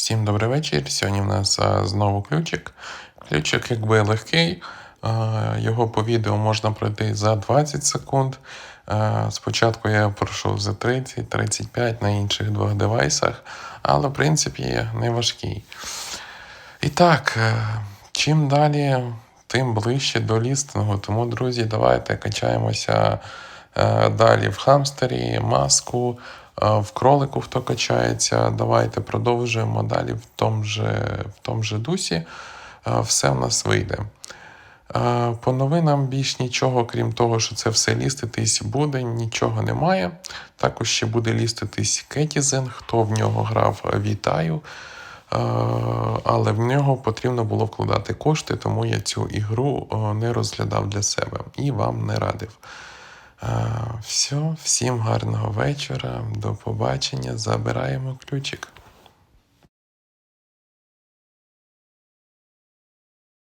Всім добрий вечір. Сьогодні в нас знову ключик. Ключик якби легкий. Його по відео можна пройти за 20 секунд. Спочатку я пройшов за 30-35 на інших двох девайсах, але в принципі не важкий. І так, е, чим далі, тим ближче до лістингу. Тому, друзі, давайте качаємося далі в хамстері, маску, е, в кролику, хто качається. Давайте продовжуємо далі в тому же, в тому же дусі. Е, Все в нас вийде. Е, По новинам більш нічого, крім того, що це все ліститись буде, нічого немає. Також ще буде ліститись Кетізен. Хто в нього грав, вітаю. Е, Але в нього потрібно було вкладати кошти, тому я цю ігру е, не розглядав для себе і вам не радив. Все, всім гарного вечора, до побачення. Забираємо ключик.